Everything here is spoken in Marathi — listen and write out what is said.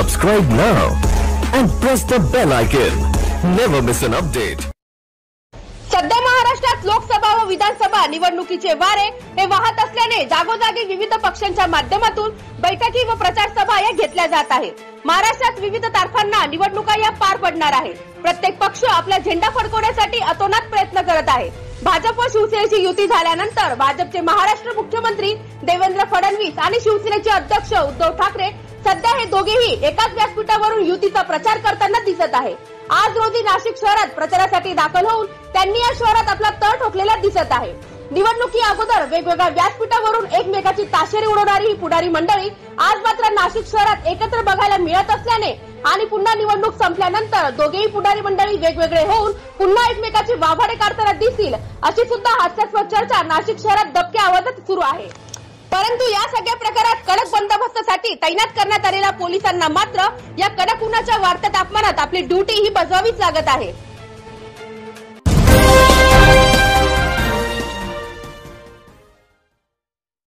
Subscribe now and press the bell icon. Never miss an update. सध्या महाराष्ट्रात लोकसभा व विधानसभा निवडणुकीचे वारे हे वाहत असल्याने जागोजागी विविध पक्षांच्या माध्यमातून बैठकी व प्रचार सभा या घेतल्या जात आहेत महाराष्ट्रात विविध तारखांना निवडणुका या पार पडणार आहेत प्रत्येक पक्ष आपला झेंडा फडकवण्यासाठी अतोनात प्रयत्न करत आहे भाजप व शिवसेनेची युती झाल्यानंतर भाजपचे महाराष्ट्र मुख्यमंत्री देवेंद्र फडणवीस आणि शिवसेनेचे अध्यक्ष उद्धव ठाकरे दोघेही एकाच व्यासपीठावरून युतीचा प्रचार करताना दिसत आहे. आज रोजी नाशिक शहरात प्रचारासाठी दाखल होऊन त्यांनी या शहरात आपला तळ ठोकलेला दिसत आहे. निवडणुकी अगोदर वेगवेगळ्या व्यासपीठावरून एकमेकाची ताशेरी उडवणारी ही पुढारी मंडळी आज मात्र नाशिक शहरात एकत्र बघायला मिळत असल्याने आणि पुन्हा निवडणूक संपल्यानंतर दोघेही पुढारी मंडळी वेगवेगळे होऊन पुन्हा एकमेकाची वाभाडे काढताना दिसतील अशी सुद्धा हास्यास्पद चर्चा नाशिक शहरात दबक्या आवाजात सुरू आहे. परंतु या सगळ्या प्रकारात कडक बंदोबस्त बंदोबस्तासाठी तैनात करण्यात आलेल्या पोलिसांना मात्र या कडक उन्हाच्या वाढत्या तापमानात आपली ड्युटी ही बजावावीच लागत आहे.